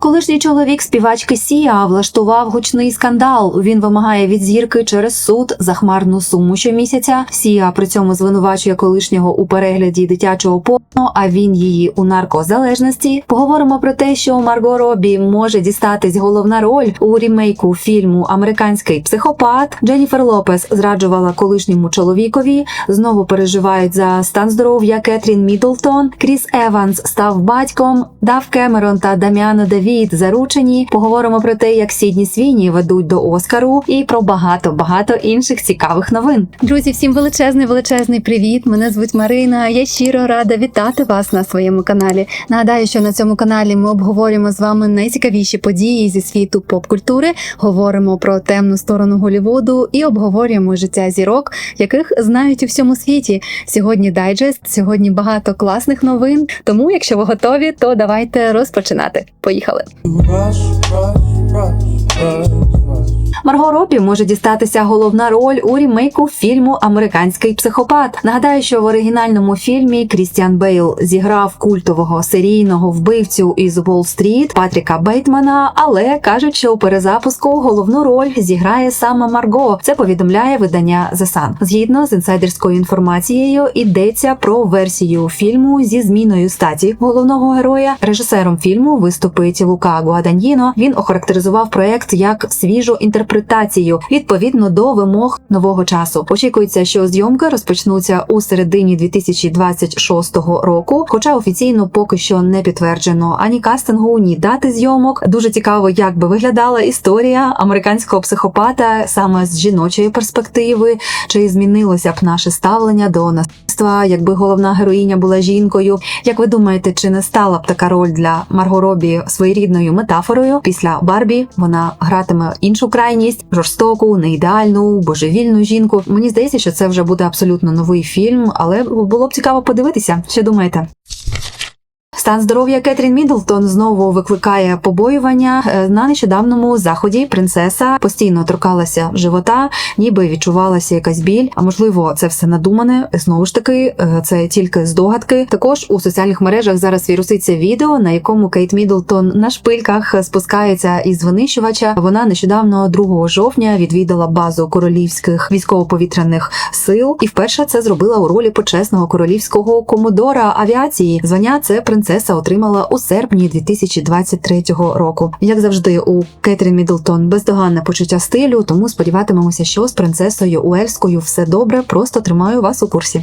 Колишній чоловік співачки Сія влаштував гучний скандал. Він вимагає від зірки через суд захмарну суму щомісяця. Сія при цьому звинувачує колишнього у перегляді дитячого порно, а він її у наркозалежності. Поговоримо про те, що Марго Робі може дістатись головна роль у рімейку фільму Американський психопат. Дженніфер Лопес зраджувала колишньому чоловікові. Знову переживають за стан здоров'я Кетрін Міддлтон. Кріс Еванс став батьком. Дав Кемерон та Даміано Давід заручені. Поговоримо про те, як Сідні Свіні ведуть до Оскару, і про багато багато інших цікавих новин. Друзі, всім величезний величезний привіт! Мене звуть Марина. Я щиро рада вітати вас на своєму каналі. Нагадаю, що на цьому каналі ми обговорюємо з вами найцікавіші події зі світу поп-культури, говоримо про темну сторону Голівуду і обговорюємо життя зірок, яких знають у всьому світі. Сьогодні дайджест, сьогодні багато класних новин. Тому, якщо ви готові, то давайте розпочинати. Поїхали. Rush, rush, rush, rush. Марго Робі може дістатися головна роль у рімейку фільму Американський психопат. Нагадаю, що в оригінальному фільмі Крістіан Бейл зіграв культового серійного вбивцю із Уолл-стріт Патріка Бейтмана, але кажуть, що у перезапуску головну роль зіграє саме Марго. Це повідомляє видання The Sun. Згідно з інсайдерською інформацією, йдеться про версію фільму зі зміною статі головного героя. Режисером фільму виступить Лука Гуаданьїно. Він охарактеризував проект як свіжу інтерпретацію відповідно до вимог нового часу. Очікується, що зйомки розпочнуться у середині 2026 року. Хоча офіційно поки що не підтверджено ані кастингу, ні дати зйомок. Дуже цікаво, як би виглядала історія американського психопата саме з жіночої перспективи, чи змінилося б наше ставлення до насильства, якби головна героїня була жінкою. Як ви думаєте, чи не стала б така роль для Марго Робі своєрідною метафорою? Після Барбі вона гратиме іншу крайність жорстоку, неідеальну, божевільну жінку. Мені здається, що це вже буде абсолютно новий фільм, але було б цікаво подивитися. Що думаєте? Стан здоров'я Кетрін Міддлтон знову викликає побоювання. Е, На нещодавному заході принцеса постійно торкалася живота, ніби відчувалася якась біль. А можливо, це все надумане. Знову ж таки, е, це тільки здогадки. Також у соціальних мережах зараз віруситься відео, на якому Кейт Міддлтон на шпильках спускається із винищувача. Вона нещодавно 2 жовтня відвідала базу королівських військово-повітряних сил, і вперше це зробила у ролі почесного королівського комодора авіації. Звання це принцеса отримала у серпні 2023 року. Як завжди, у Кетрін Мідлтон бездоганне почуття стилю, тому сподіватимемося, що з принцесою Уельською все добре. Просто тримаю вас у курсі.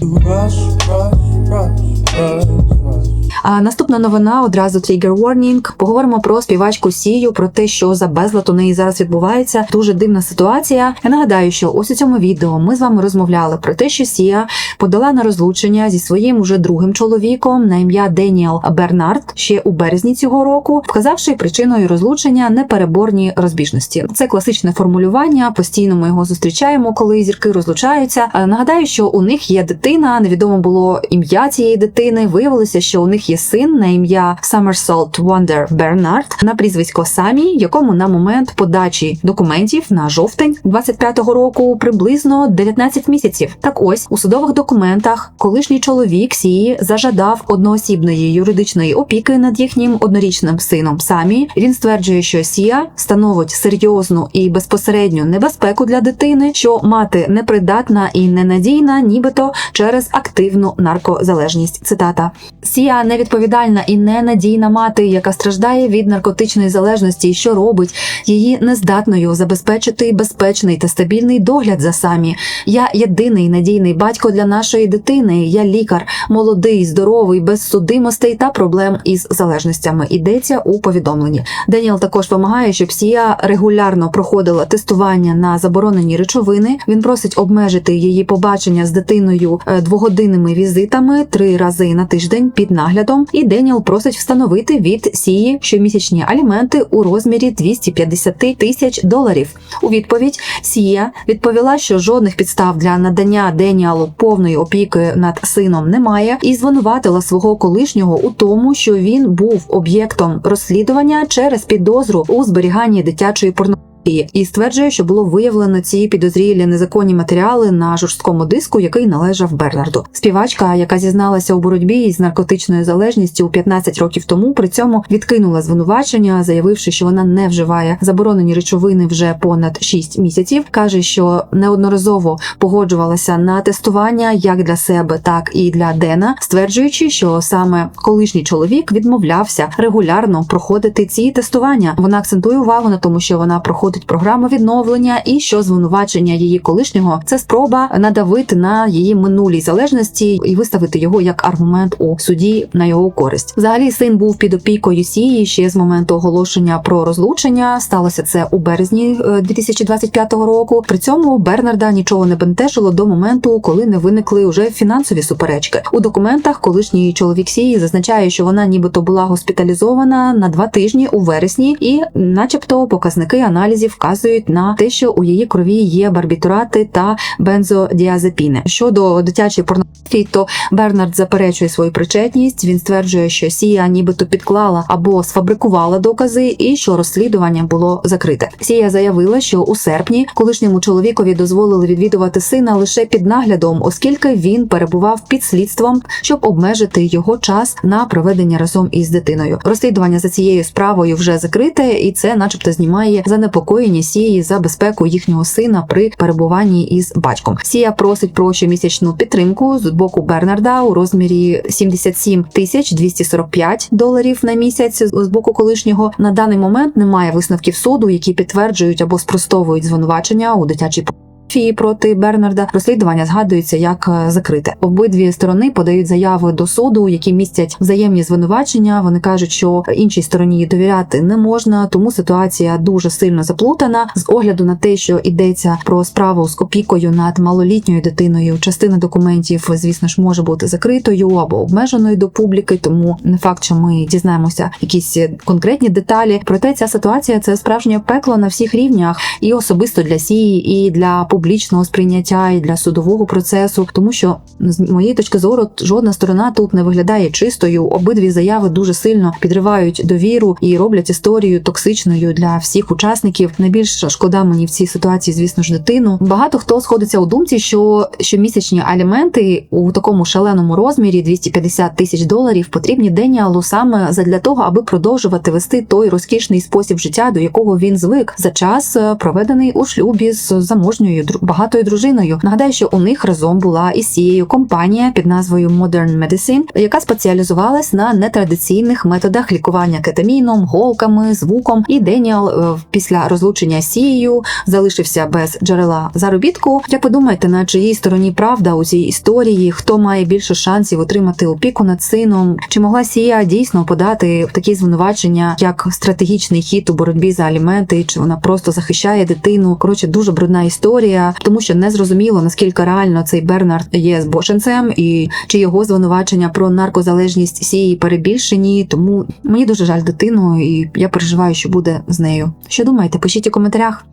Наступна новина одразу trigger warning. Поговоримо про співачку Сію, про те, що за безлад у неї зараз відбувається. Дуже дивна ситуація. Я нагадаю, що ось у цьому відео ми з вами розмовляли про те, що Сія подала на розлучення зі своїм уже другим чоловіком на ім'я Деніел Бернард ще у березні цього року, вказавши причиною розлучення непереборні розбіжності. Це класичне формулювання. Постійно ми його зустрічаємо, коли зірки розлучаються. Нагадаю, що у них є дитина. Невідомо було ім'я цієї дитини. Виявилося, що у них є син на ім'я Somersault Wonder Бернард на прізвисько Самі, якому на момент подачі документів на жовтень 25-го року приблизно 19 місяців. Так ось у судових документах колишній чоловік Сії зажадав одноосібної юридичної опіки над їхнім однорічним сином Самі. Він стверджує, що Сія становить серйозну і безпосередню небезпеку для дитини, що мати непридатна і ненадійна, нібито через активну наркозалежність. Цитата Сія невідповідальна і ненадійна мати, яка страждає від наркотичної залежності, що робить її нездатною забезпечити безпечний та стабільний догляд за самі. Я єдиний надійний батько для нашої дитини. Я лікар, молодий, здоровий, без судимостей та проблем із залежностями. Йдеться у повідомленні. Деніел також вимагає, щоб Сія регулярно проходила тестування на заборонені речовини. Він просить обмежити її побачення з дитиною е, двогодинними візитами три рази на тиждень під наглядом. І Деніел просить встановити від Сії щомісячні аліменти у розмірі 250 тисяч доларів. У відповідь Сія відповіла, що жодних підстав для надання Деніалу повної опіки над сином немає, і звинуватила свого колишнього у тому, що він був об'єктом розслідування через підозру у зберіганні дитячої порнографії. І, і стверджує, що було виявлено ці підозрілі незаконні матеріали на жорсткому диску, який належав Бернарду. Співачка, яка зізналася у боротьбі із наркотичною залежністю 15 років тому, при цьому відкинула звинувачення, заявивши, що вона не вживає заборонені речовини вже понад 6 місяців. каже, що неодноразово погоджувалася на тестування як для себе, так і для Дена, стверджуючи, що саме колишній чоловік відмовлявся регулярно проходити ці тестування. Вона акцентує увагу на тому, що вона проходить програму відновлення, і що звинувачення її колишнього це спроба надавити на її минулій залежності і виставити його як аргумент у суді на його користь. Взагалі, син був під опікою сії ще з моменту оголошення про розлучення. Сталося це у березні е, 2025 року. При цьому Бернарда нічого не бентежило до моменту, коли не виникли вже фінансові суперечки. У документах колишній чоловік сії зазначає, що вона нібито була госпіталізована на два тижні у вересні, і, начебто, показники аналізів вказують на те, що у її крові є барбітурати та бензодіазепіни. Щодо дитячої порнографії, то Бернард заперечує свою причетність. Він стверджує, що Сія нібито підклала або сфабрикувала докази, і що розслідування було закрите. Сія заявила, що у серпні колишньому чоловікові дозволили відвідувати сина лише під наглядом, оскільки він перебував під слідством, щоб обмежити його час на проведення разом із дитиною. Розслідування за цією справою вже закрите, і це, начебто, знімає занепокоєння Сії за безпеку їхнього сина при перебуванні із батьком. Сія просить про щомісячну підтримку з боку Бернарда у розмірі 77 тисяч 245 доларів на місяць з боку колишнього. На даний момент немає висновків суду, які підтверджують або спростовують звинувачення у дитячій порнографії проти Бернарда. Розслідування згадується як е, закрите. Обидві сторони подають заяви до суду, які містять взаємні звинувачення. Вони кажуть, що іншій стороні довіряти не можна, тому ситуація дуже сильно заплутана. З огляду на те, що йдеться про справу з опікою над малолітньою дитиною. Частина документів, звісно ж, може бути закритою або обмеженою до публіки, тому не факт, що ми дізнаємося якісь конкретні деталі. Проте ця ситуація це справжнє пекло на всіх рівнях, і особисто для сії, і для публічного сприйняття, і для судового процесу, тому що з моєї точки зору жодна сторона тут не виглядає чистою. Обидві заяви дуже сильно підривають довіру і роблять історію токсичною для всіх учасників. Найбільш шкода мені в цій ситуації, звісно ж, дитину. Багато хто сходиться у думці, що щомісячні аліменти у такому шаленому розмірі 250 тисяч доларів потрібні Деніалу саме задля того, аби продовжувати вести той розкішний спосіб життя, до якого він звик за час е, проведений у шлюбі з заможньою багатою дружиною. Нагадаю, що у них разом була із цією компанія під назвою Modern Medicine, яка спеціалізувалась на нетрадиційних методах лікування кетаміном, голками, звуком. І Деніал е, після розлучення Сією залишився без джерела заробітку. Як ви думаєте, на чиїй стороні правда у цій історії? Хто має більше шансів отримати опіку над сином? Чи могла Сія дійсно подати такі звинувачення як стратегічний хід у боротьбі за аліменти? Чи вона просто захищає дитину? Коротше, дуже брудна історія, тому що не зрозуміло наскільки реально цей Бернард є збоченцем, і чи його звинувачення про наркозалежність Сії перебільшені. Тому мені дуже жаль дитину, і я переживаю, що буде з нею. Що думаєте? Пишіть у коментарях.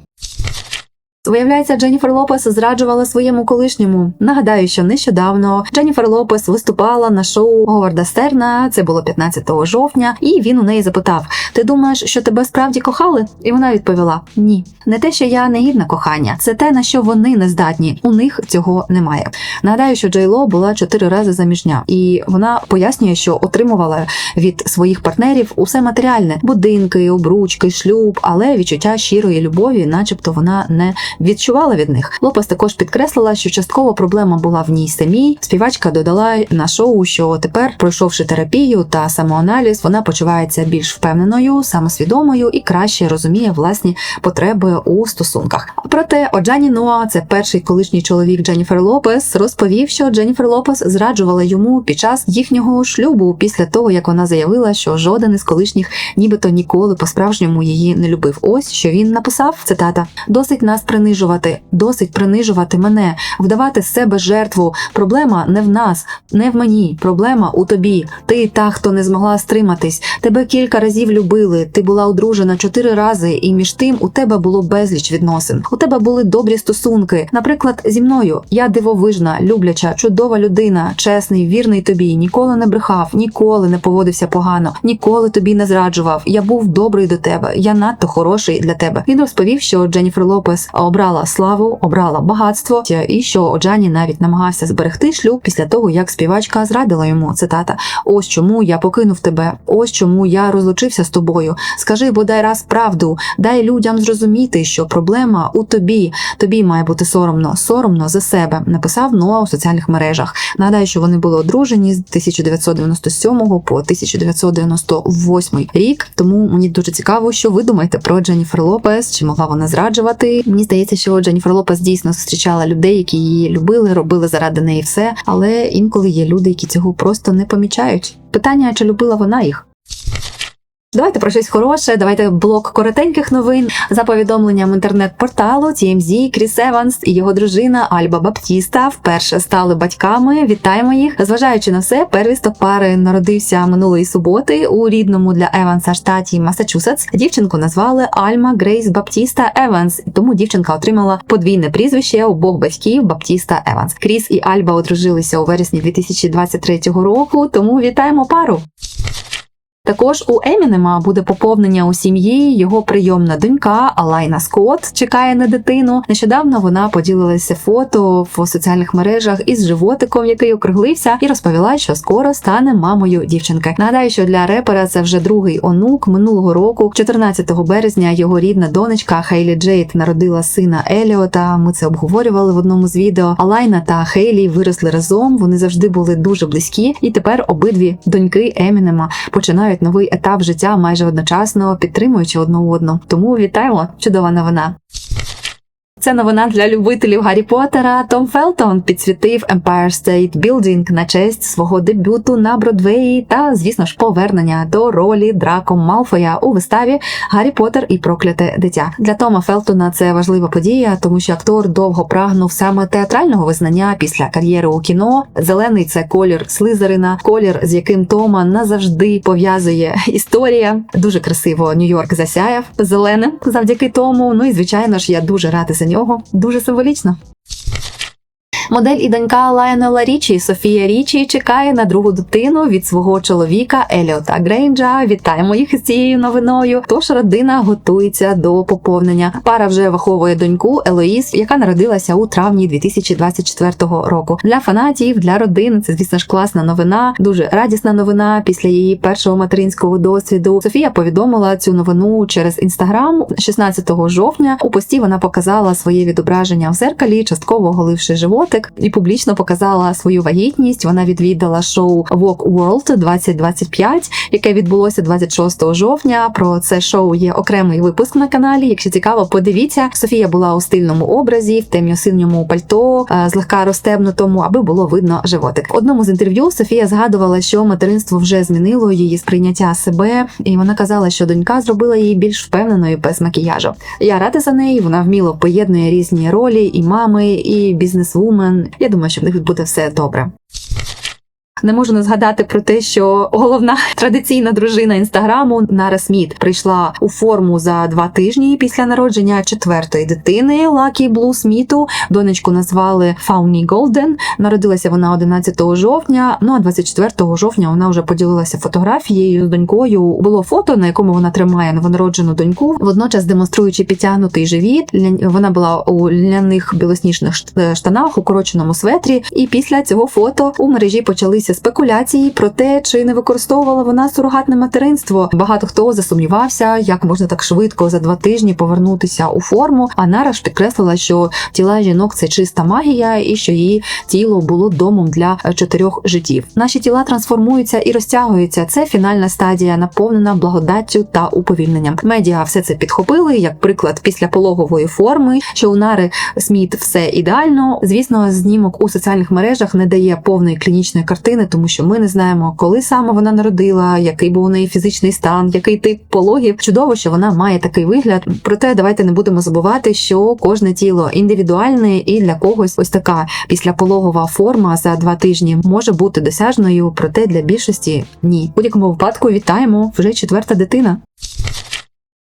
Виявляється, Дженніфер Лопес зраджувала своєму колишньому. Нагадаю, що нещодавно Дженніфер Лопес виступала на шоу Говарда Стерна. Це було 15 жовтня, і він у неї запитав: Ти думаєш, що тебе справді кохали? І вона відповіла: Ні, не те, що я не гідна кохання, це те, на що вони не здатні. У них цього немає. Нагадаю, що Джей Ло була чотири рази заміжня, і вона пояснює, що отримувала від своїх партнерів усе матеріальне: будинки, обручки, шлюб, але відчуття щирої любові, начебто, вона не відчувала від них. Лопес також підкреслила, що частково проблема була в ній самій. Співачка додала на шоу, що тепер, пройшовши терапію та самоаналіз, вона почувається більш впевненою, самосвідомою і краще розуміє власні потреби у стосунках. Проте Оджані Ноа, це перший колишній чоловік Дженніфер Лопес, розповів, що Дженніфер Лопес зраджувала йому під час їхнього шлюбу після того, як вона заявила, що жоден із колишніх нібито ніколи по-справжньому її не любив. Ось що він написав. Цитата: досить нас принижувати досить принижувати мене, вдавати з себе жертву. Проблема не в нас, не в мені. Проблема у тобі. Ти та, хто не змогла стриматись. Тебе кілька разів любили. Ти була одружена чотири рази, і між тим у тебе було безліч відносин. У тебе були добрі стосунки. Наприклад, зі мною я дивовижна, любляча, чудова людина, чесний, вірний тобі, ніколи не брехав, ніколи не поводився погано, ніколи тобі не зраджував. Я був добрий до тебе. Я надто хороший для тебе. Він розповів, що Дженніфер Лопес обрала славу, обрала багатство, і що Джані навіть намагався зберегти шлюб після того, як співачка зрадила йому. Цитата: Ось чому я покинув тебе. Ось чому я розлучився з тобою. Скажи бодай раз правду, дай людям зрозуміти, що проблема у тобі. Тобі має бути соромно, соромно за себе. Написав Ноа у соціальних мережах. Нагадаю, що вони були одружені з 1997 по 1998 рік. Тому мені дуже цікаво, що ви думаєте про Дженніфер Лопес, чи могла вона зраджувати. Мені здається, що Дженніфер Лопес дійсно зустрічала людей, які її любили, робили заради неї все. Але інколи є люди, які цього просто не помічають. Питання, чи любила вона їх? Давайте про щось хороше. Давайте блок коротеньких новин за повідомленням інтернет-порталу TMZ, Кріс Еванс і його дружина Альба Баптіста вперше стали батьками. Вітаємо їх. Зважаючи на все, первісток пари народився минулої суботи у рідному для Еванса штаті Масачусетс. Дівчинку назвали Альма Грейс Баптіста Еванс, тому дівчинка отримала подвійне прізвище обох батьків Баптіста Еванс. Кріс і Альба одружилися у вересні 2023 року. Тому вітаємо пару. Також у Емінема буде поповнення у сім'ї. Його прийомна донька Алайна Скотт чекає на дитину. Нещодавно вона поділилася фото в соціальних мережах із животиком, який округлився, і розповіла, що скоро стане мамою дівчинки. Нагадаю, що для репера це вже другий онук минулого року, 14 березня. Його рідна донечка Хейлі Джейд народила сина Еліота. Ми це обговорювали в одному з відео. Алайна та Хейлі виросли разом. Вони завжди були дуже близькі, і тепер обидві доньки Емінема починають новий етап життя майже одночасно, підтримуючи одну одну. Тому вітаємо! Чудова новина. Це новина для любителів Гаррі Поттера. Том Фелтон підсвітив Empire State Building на честь свого дебюту на Бродвеї та, звісно ж, повернення до ролі Драко Малфоя у виставі Гаррі Поттер і прокляте дитя. Для Тома Фелтона це важлива подія, тому що актор довго прагнув саме театрального визнання після кар'єри у кіно. Зелений це колір Слизерина, колір, з яким Тома назавжди пов'язує історія. Дуже красиво Нью-Йорк засяяв зеленим завдяки тому. Ну і звичайно ж, я дуже рада за нього. Дуже символічно. Модель і донька Лайонела Річі Софія Річі чекає на другу дитину від свого чоловіка Еліота Грейнджа. Вітаємо їх з цією новиною. Тож родина готується до поповнення. Пара вже виховує доньку Елоїс, яка народилася у травні 2024 року. Для фанатів, для родин це звісно ж класна новина, дуже радісна новина. Після її першого материнського досвіду Софія повідомила цю новину через інстаграм 16 жовтня. У пості вона показала своє відображення в зеркалі, частково оголивши животик, і публічно показала свою вагітність. Вона відвідала шоу Walk World 2025, яке відбулося 26 жовтня. Про це шоу є окремий випуск на каналі. Якщо цікаво, подивіться. Софія була у стильному образі, в темно-синьому пальто, е, злегка розтебнутому, аби було видно животик. В одному з інтерв'ю Софія згадувала, що материнство вже змінило її сприйняття себе, і вона казала, що донька зробила її більш впевненою без макіяжу. Я рада за неї. Вона вміло поєднує різні ролі і мами, і бізнесвумен. Я думаю, що в них буде все добре. Не можу не згадати про те, що головна традиційна дружина інстаграму Нара Сміт прийшла у форму за два тижні після народження четвертої дитини Лакі Блу Сміту. Донечку назвали Фауні Голден. Народилася вона 11 жовтня. Ну а 24 жовтня вона вже поділилася фотографією з донькою. Було фото, на якому вона тримає новонароджену доньку, водночас демонструючи підтягнутий живіт. Вона була у ляних білосніжних шт- штанах, укороченому светрі. І після цього фото у мережі почалися спекуляції про те, чи не використовувала вона сурогатне материнство. Багато хто засумнівався, як можна так швидко за два тижні повернутися у форму. А Нара ж підкреслила, що тіла жінок це чиста магія, і що її тіло було домом для е, чотирьох життів. Наші тіла трансформуються і розтягуються. Це фінальна стадія, наповнена благодаттю та уповільненням. Медіа все це підхопили як приклад після пологової форми, що у Нари Сміт все ідеально. Звісно, знімок у соціальних мережах не дає повної клінічної картини дитини, тому що ми не знаємо, коли саме вона народила, який був у неї фізичний стан, який тип пологів. Чудово, що вона має такий вигляд. Проте давайте не будемо забувати, що кожне тіло індивідуальне, і для когось ось така післяпологова форма за два тижні може бути досяжною, проте для більшості ні. В будь-якому випадку вітаємо вже четверта дитина.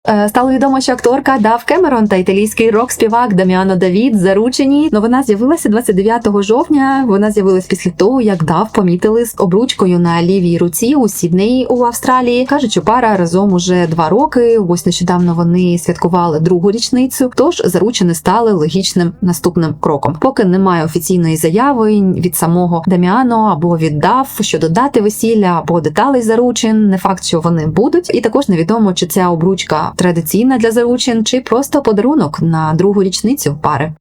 Е, Стало відомо, що акторка Дав Кемерон та італійський рок-співак Даміано Давід заручені. Новина з'явилася 29 жовтня. Вона з'явилась після того, як Дав помітили з обручкою на лівій руці у Сіднеї у Австралії. Кажуть, що пара разом уже два роки. Ось нещодавно вони святкували другу річницю. Тож заручені стали логічним наступним кроком. Поки немає офіційної заяви від самого Даміано або від Дав щодо дати весілля або деталей заручин. Не факт, що вони будуть, і також невідомо, чи ця обручка традиційна для заручин, чи просто подарунок на другу річницю пари.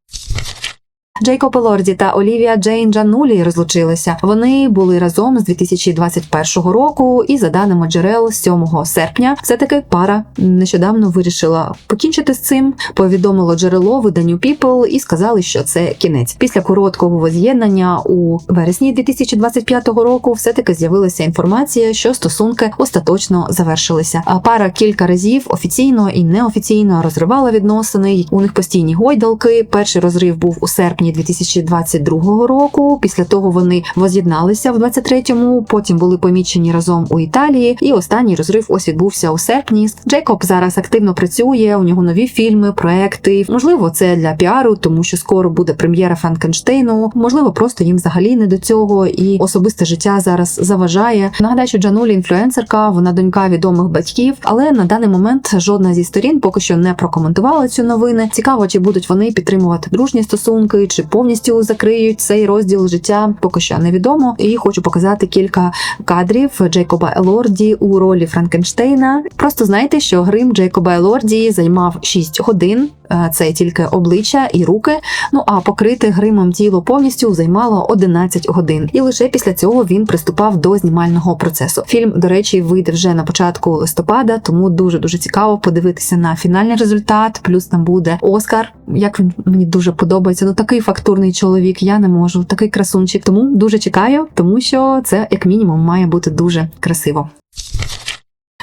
Джейкоб Елорді та Олівія Джейн Джанулі розлучилися. Вони були разом з 2021 року, і за даними джерел, 7 серпня, все таки пара нещодавно вирішила покінчити з цим. Повідомило джерело виданню People і сказали, що це кінець. Після короткого воз'єднання у вересні 2025 року все таки з'явилася інформація, що стосунки остаточно завершилися. А пара кілька разів офіційно і неофіційно розривала відносини. У них постійні гойдалки. Перший розрив був у серпні 2022 року. Після того вони воз'єдналися в 23-му, потім були помічені разом у Італії. І останній розрив ось відбувся у серпні. Джейкоб зараз активно працює. У нього нові фільми, проекти. Можливо, це для піару, тому що скоро буде прем'єра Франкенштейну. Можливо, просто їм взагалі не до цього, і особисте життя зараз заважає. Нагадаю, що Джанулі інфлюенсерка, вона донька відомих батьків, але на даний момент жодна зі сторін поки що не прокоментувала цю новини. Цікаво, чи будуть вони підтримувати дружні стосунки, чи повністю закриють цей розділ життя. Поки що невідомо. І хочу показати кілька кадрів Джейкоба Елорді у ролі Франкенштейна. Просто знайте, що грим Джейкоба Елорді займав 6 годин. Е, Це тільки обличчя і руки. Ну а покрити гримом тіло повністю займало 11 годин. І лише після цього він приступав до знімального процесу. Фільм, до речі, вийде вже на початку листопада, тому дуже дуже цікаво подивитися на фінальний результат. Плюс там буде Оскар. Як він мені дуже подобається. Ну такий фактурний чоловік. Я не можу, такий красунчик. Тому дуже чекаю, тому що це як мінімум має бути дуже красиво.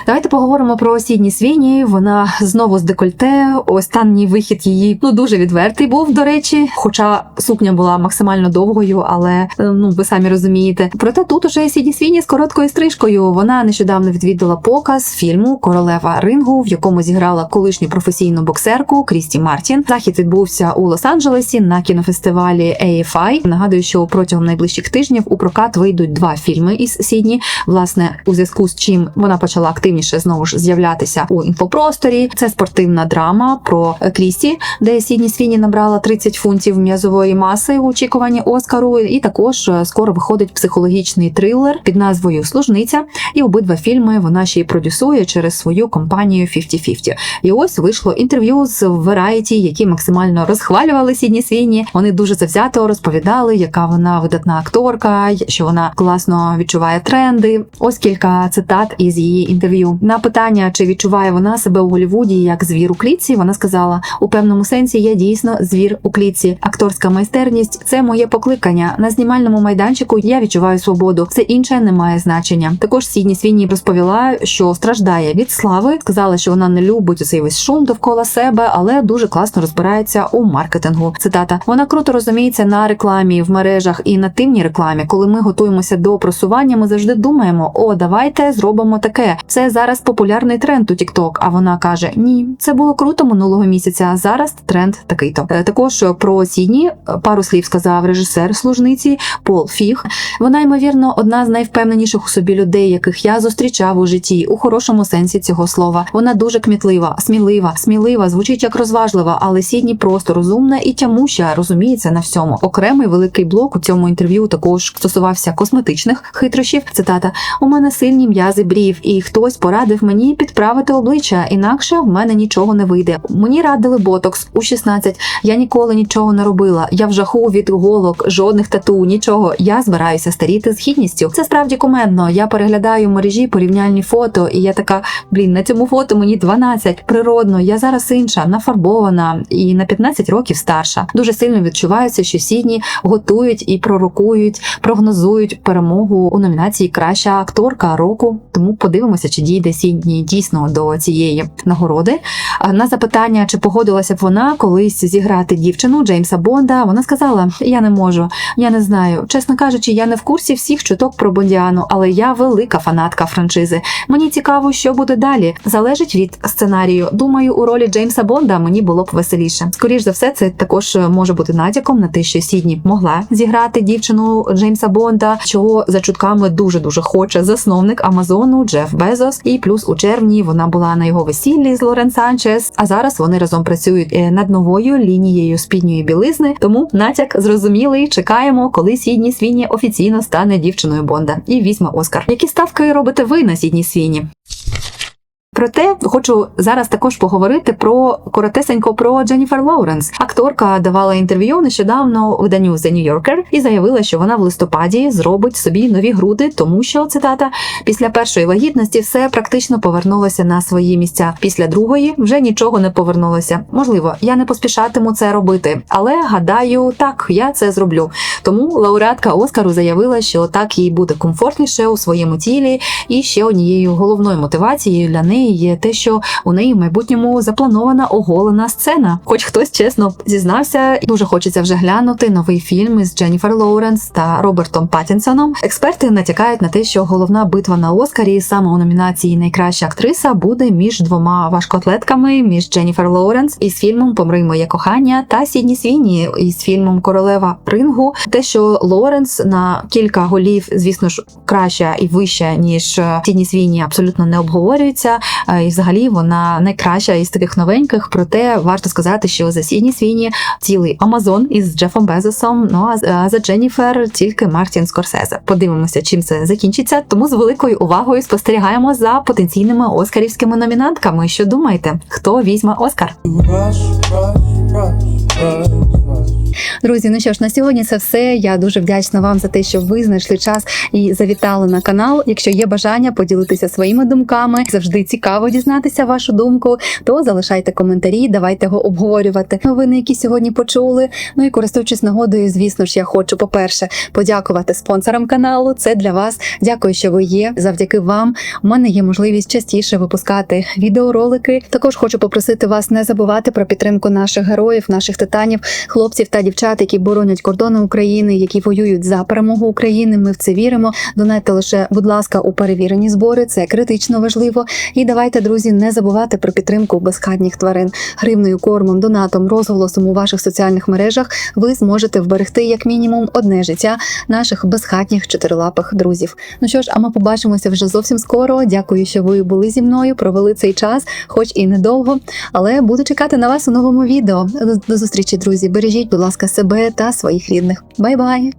Давайте поговоримо про осінні свіні. Вона знову з декольте. Останній вихід її ну дуже відвертий був, до речі. Хоча сукня була максимально довгою, але е, ну ви самі розумієте. Проте тут уже сідні свіні з короткою стрижкою. Вона нещодавно відвідала показ фільму Королева рингу, в якому зіграла колишню професійну боксерку Крісті Мартін. Захід відбувся у Лос-Анджелесі на кінофестивалі AFI. Нагадую, що протягом найближчих тижнів у прокат вийдуть два фільми із Сідні. Власне, у зв'язку з чим вона почала активніше знову ж з'являтися у інфопросторі. Це спортивна драма про е, Крісті, де Сідні Свіні набрала 30 фунтів м'язової маси у очікуванні Оскару. І також е, скоро виходить психологічний трилер під назвою Служниця. І обидва фільми вона ще й продюсує через свою компанію 50-50. І ось вийшло інтерв'ю з Variety, які максимально розхвалювали Сідні Свіні. Вони дуже завзято розповідали, яка вона видатна акторка, що вона класно відчуває тренди. Ось кілька цитат із її інтерв'ю. На питання, чи відчуває вона себе у Голлівуді як звір у клітці, вона сказала: у певному сенсі я дійсно звір у клітці. Акторська майстерність це моє покликання. На знімальному майданчику я відчуваю свободу. Все інше не має значення. Також Сідні Свіні розповіла, що страждає від слави. Сказала, що вона не любить цей весь шум довкола себе, але дуже класно розбирається у маркетингу. Цитата: вона круто розуміється на рекламі в мережах і нативній рекламі. Коли ми готуємося до просування, ми завжди думаємо: о, давайте зробимо таке. Це зараз популярний тренд у TikTok. А вона каже: Ні, це було круто минулого місяця. Зараз тренд такий то. Е, Також про Сідні е, пару слів сказав режисер служниці Пол Фіг. Вона, ймовірно, одна з найвпевненіших у собі людей, яких я зустрічав у житті, у хорошому сенсі цього слова. Вона дуже кмітлива, смілива, смілива, звучить як розважлива, але Сідні просто розумна і тямуща, розуміється на всьому. Окремий великий блок у цьому інтерв'ю також стосувався косметичних хитрощів. Цитата: у мене сильні м'язи брів, і хтось порадив мені підправити обличчя, інакше в мене нічого не вийде. Мені радили ботокс у 16. Я ніколи нічого не робила. Я в жаху від голок, жодних тату, нічого. Я збираюся старіти з гідністю. Це справді кумедно. Я переглядаю мережі порівняльні фото, і я така: блін, на цьому фото мені 12. Природно, я зараз інша, нафарбована і на 15 років старша. Дуже сильно відчувається, що Сідні готують і пророкують, прогнозують перемогу у номінації Краща акторка року. Тому подивимося, чи дійде Сідні дійсно до цієї нагороди. На запитання, чи погодилася б вона колись зіграти дівчину Джеймса Бонда, вона сказала: Я не можу, я не знаю. Чесно кажучи, я не в курсі всіх чуток про Бондіану, але я велика фанатка франшизи. Мені цікаво, що буде далі. Залежить від сценарію. Думаю, у ролі Джеймса Бонда мені було б веселіше. Скоріш за все, це також може бути натяком на те, що Сідні могла зіграти дівчину Джеймса Бонда, чого за чутками дуже дуже хоче засновник Амазону Джеф Безос. І плюс у червні вона була на його весіллі з Лорен Санчес. А зараз вони разом працюють е, над новою лінією спідньої білизни. Тому натяк зрозумілий. Чекаємо, коли Сідні Свіні офіційно стане дівчиною Бонда і візьме Оскар. Які ставки робите ви на Сідні Свіні? Проте хочу зараз також поговорити про коротесенько про Дженніфер Лоуренс. Акторка давала інтерв'ю нещодавно виданню The New Yorker і заявила, що вона в листопаді зробить собі нові груди, тому що цитата після першої вагітності все практично повернулося на свої місця. Після другої вже нічого не повернулося. Можливо, я не поспішатиму це робити, але гадаю, так я це зроблю. Тому лауреатка Оскару заявила, що так їй буде комфортніше у своєму тілі, і ще однією головною мотивацією для неї є те, що у неї в майбутньому запланована оголена сцена. Хоч хтось чесно зізнався, дуже хочеться вже глянути новий фільм із Дженніфер Лоуренс та Робертом Паттінсоном. Експерти натякають на те, що головна битва на Оскарі саме у номінації Найкраща актриса буде між двома важкоатлетками, між Дженніфер Лоуренс із фільмом Помри моє кохання та Сідні Свіні із фільмом Королева Рингу. Те, що Лоуренс на кілька голів, звісно ж, краща і вища ніж Сідні Свіні, абсолютно не обговорюється. Е, І взагалі вона найкраща із таких новеньких. Проте варто сказати, що за Сідні Свіні цілий Амазон із Джефом Безосом. Ну а за Дженніфер тільки Мартін Скорсезе. Подивимося, чим це закінчиться. Тому з великою увагою спостерігаємо за потенційними оскарівськими номінантками. Що думаєте, хто візьме Оскар? Rush, rush, rush, rush. Друзі, ну що ж, на сьогодні це все. Я дуже вдячна вам за те, що ви знайшли час і завітали на канал. Якщо є бажання поділитися своїми думками, завжди цікаво дізнатися вашу думку, то залишайте коментарі, давайте його обговорювати. Новини, які сьогодні почули. Ну і користуючись нагодою, звісно ж, я хочу, по-перше, подякувати спонсорам каналу. Це для вас. Дякую, що ви є. Завдяки вам у мене є можливість частіше випускати відеоролики. Також хочу попросити вас не забувати про підтримку наших героїв, наших титанів, хлопців та дівчат, які боронять кордони України, які воюють за перемогу України. Ми в це віримо. Донайте лише, будь ласка, у перевірені збори. Це критично важливо. І давайте, друзі, не забувати про підтримку безхатніх тварин гривною, кормом, донатом, розголосом у ваших соціальних мережах. Ви зможете вберегти як мінімум одне життя наших безхатніх чотирилапих друзів. Ну що ж, а ми побачимося вже зовсім скоро. Дякую, що ви були зі мною, провели цей час, хоч і недовго, але буду чекати на вас у новому відео. До- зустрічі, друзі. Бережіть, будь ласка, себе та своїх рідних. Бай-бай!